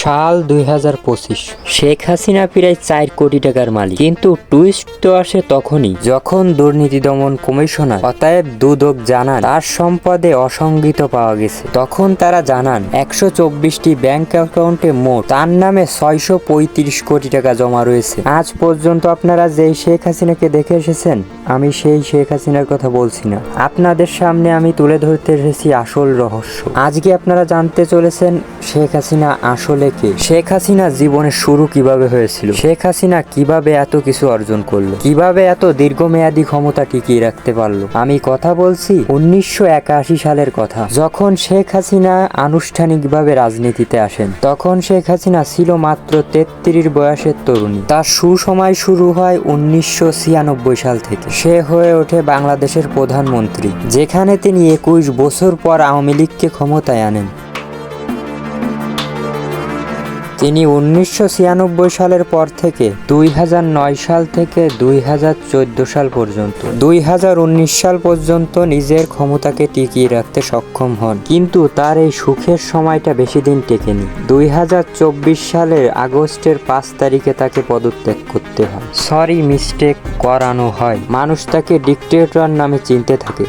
সাল দুই হাজার পঁচিশ। শেখ হাসিনা প্রায় চার কোটি টাকার মালিক। কিন্তু টুইস্ট তো আসে তখনই, যখন দুর্নীতি দমন কমিশনার অতএব দুদক জানান, তার সম্পদে অসংগীত পাওয়া গেছে। তখন তারা জানান, একশো চব্বিশটি ব্যাংক অ্যাকাউন্টে মোট তার নামে ছয়শো পঁয়ত্রিশ কোটি টাকা জমা রয়েছে। আজ পর্যন্ত আপনারা যেই শেখ হাসিনাকে দেখে এসেছেন, আমি সেই শেখ হাসিনার কথা বলছি না। আপনাদের সামনে আমি তুলে ধরতে এসেছি আসল রহস্য। আজকে আপনারা জানতে চলেছেন শেখ হাসিনা আসলে কে? শেখ হাসিনা জীবনের শুরু কীভাবে হয়েছিল? শেখ হাসিনা কীভাবে এত কিছু অর্জন করল? কীভাবে এত দীর্ঘমেয়াদী ক্ষমতা টিকিয়ে রাখতে পারল? আমি কথা বলছি উনিশশো একাশি সালের কথা। যখন শেখ হাসিনা আনুষ্ঠানিকভাবে রাজনীতিতে আসেন, তখন শেখ হাসিনা ছিল মাত্র তেত্রিশ বয়সের তরুণী। তার সুসময় শুরু হয় উনিশশো ছিয়ানব্বই সাল থেকে। সে হয়ে ওঠে বাংলাদেশের প্রধানমন্ত্রী, যেখানে তিনি একুশ বছর পর আওয়ামী লীগকে ক্ষমতায় আনেন। তিনি উনিশশো ছিয়ানব্বই সালের পর থেকে দুই হাজার নয় সাল থেকে দুই হাজার চোদ্দ সাল পর্যন্ত, দুই হাজার উনিশ সাল পর্যন্ত নিজের ক্ষমতাকে টিকিয়ে রাখতে সক্ষম হন। কিন্তু তার এই সুখের সময়টা বেশি দিন টেকেনি। দুই হাজার চব্বিশ সালের আগস্টের পাঁচ তারিখে তাকে পদত্যাগ করতে হয়। সরি মিস্টেক করানো হয়। মানুষ তাকে ডিক্টেটর নামে চিনতে থাকে।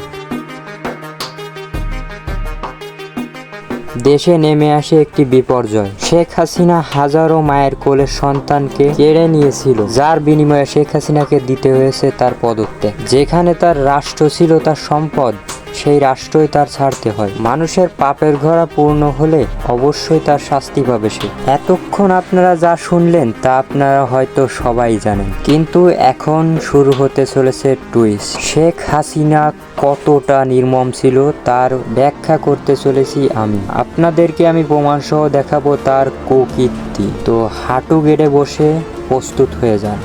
দেশে নেমে আসে একটি বিপর্যয়। শেখ হাসিনা হাজারো মায়ের কোলে সন্তানকে কেড়ে নিয়েছিল, যার বিনিময়ে শেখ হাসিনাকে দিতে হয়েছে তার পদত্যাগ। যেখানে তার রাষ্ট্র ছিল তার সম্পদ। সেই রাষ্ট্রই তার ছাড়তে হয়। মানুষের পাপের ঘোড়া পূর্ণ হলে অবশ্যই তার শাস্তি পাবে সে। এতক্ষণ আপনারা যা শুনলেন, তা আপনারা হয়তো সবাই জানেন। কিন্তু এখন শুরু হতে চলেছে টুইস্ট শেখ হাসিনা কতটা নির্মম ছিল, তার ব্যাখ্যা করতে চলেছি আমি। আপনাদেরকে আমি প্রমাণ সহ দেখাবো তার কৌকীর্তি। তো হাঁটু গেড়ে বসে প্রস্তুত হয়ে যান।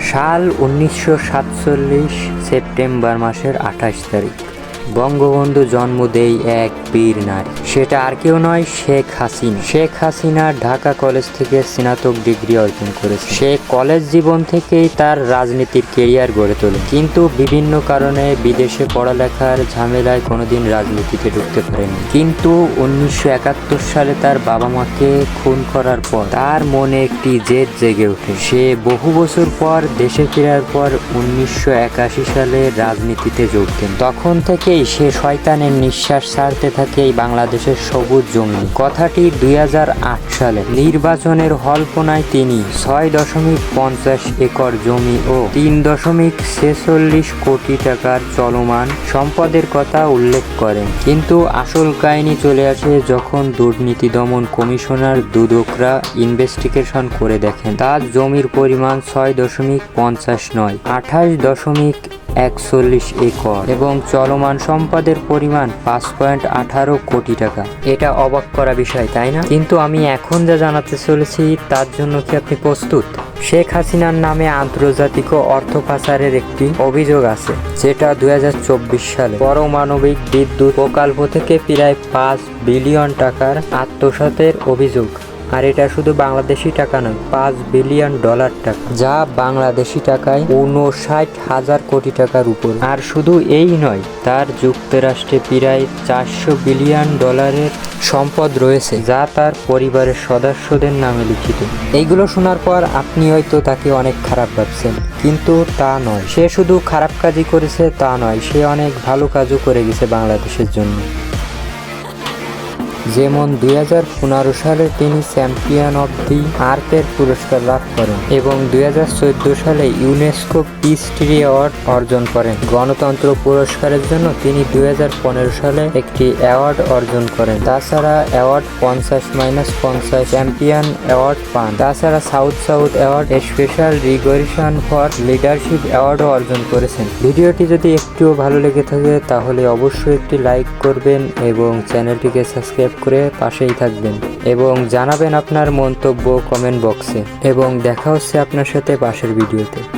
সাল উনিশশো সাতচল্লিশ সেপ্টেম্বর মাসের আঠাশ তারিখ। বঙ্গবন্ধু জন্ম দেই এক বীর নারী। সেটা আর কেউ নয়, শেখ হাসিনা। শেখ হাসিনা ঢাকা কলেজ থেকে স্নাতক ডিগ্রি অর্জন করেছে সে কলেজ জীবন থেকেই তার রাজনীতির কেরিয়ার গড়ে তোলে। কিন্তু বিভিন্ন কারণে বিদেশে পড়ালেখার ঝামেলায় কোনোদিন রাজনীতিতে ঢুকতে পারেনি। কিন্তু উনিশশো একাত্তর সালে তার বাবা মাকে খুন করার পর তার মনে একটি জেদ জেগে ওঠে। সে বহু বছর পর দেশে ফেরার পর উনিশশো একাশি সালে রাজনীতিতে যোগ দেন। তখন থেকেই সে শয়তানের নিঃশ্বাস ছাড়তে থাকে এই বাংলাদেশের সবুজ জমি। কথাটি দুই হাজার আট সালে নির্বাচনের হলপনায় তিনি ছয় দশমিক পঞ্চাশ একর জমি ও তিন দশমিক ছেচল্লিশ কোটি টাকার চলমান সম্পদের কথা উল্লেখ করেন। কিন্তু আসল কাহিনী চলে আসে যখন দুর্নীতি দমন কমিশনার দুদকরা ইনভেস্টিগেশন করে দেখেন, তার জমির পরিমাণ ছয় দশমিক পঞ্চাশ নয়, আঠাশ দশমিক একচল্লিশ একর এবং চলমান সম্পদের পরিমাণ পাঁচ পয়েন্ট আঠারো কোটি টাকা। এটা অবাক করা বিষয়, তাই না? কিন্তু আমি এখন যা জানাতে চলেছি, তার জন্য কি আপনি প্রস্তুত? শেখ হাসিনার নামে আন্তর্জাতিক অর্থ পাচারের একটি অভিযোগ আছে, যেটা দু হাজার চব্বিশ সালে পারমাণবিক বিদ্যুৎ প্রকল্প থেকে প্রায় পাঁচ বিলিয়ন টাকার আত্মসাতের অভিযোগ। আর এটা শুধু বাংলাদেশি টাকা নয়, পাঁচ বিলিয়ন ডলার টাকা, যা বাংলাদেশি টাকায় উনষাট হাজার কোটি টাকার উপর। আর শুধু এই নয়, তার যুক্তরাষ্ট্রে প্রায় চারশো বিলিয়ন ডলারের সম্পদ রয়েছে, যা তার পরিবারের সদস্যদের নামে লিখিত। এইগুলো শোনার পর আপনি হয়তো তাকে অনেক খারাপ ভাবছেন, কিন্তু তা নয়। সে শুধু খারাপ কাজই করেছে, তা নয়, সে অনেক ভালো কাজও করে গেছে বাংলাদেশের জন্য। যেমন দুই হাজার পনেরো সালে তিনি চ্যাম্পিয়ন অব দি আর্থের পুরস্কার লাভ করেন এবং দুই হাজার চোদ্দ সালে ইউনেস্কো পিস ট্রি অ্যাওয়ার্ড অর্জন করেন। গণতন্ত্র পুরস্কারের জন্য তিনি দুই হাজার পনেরো সালে একটি অ্যাওয়ার্ড অর্জন করেন। তাছাড়া অ্যাওয়ার্ড পঞ্চাশ মাইনাস পঞ্চাশ চ্যাম্পিয়ন অ্যাওয়ার্ড পান। তাছাড়া south south award special regression for leadership অ্যাওয়ার্ডও অর্জন করেছেন। ভিডিওটি যদি একটুও ভালো লেগে থাকে, তাহলে অবশ্যই একটি লাইক করবেন এবং চ্যানেলটিকে সাবস্ক্রাইব করে পাশেই থাকবেন এবং জানাবেন আপনার মন্তব্য কমেন্ট বক্সে এবং দেখা হচ্ছে আপনার সাথে পাশের ভিডিওতে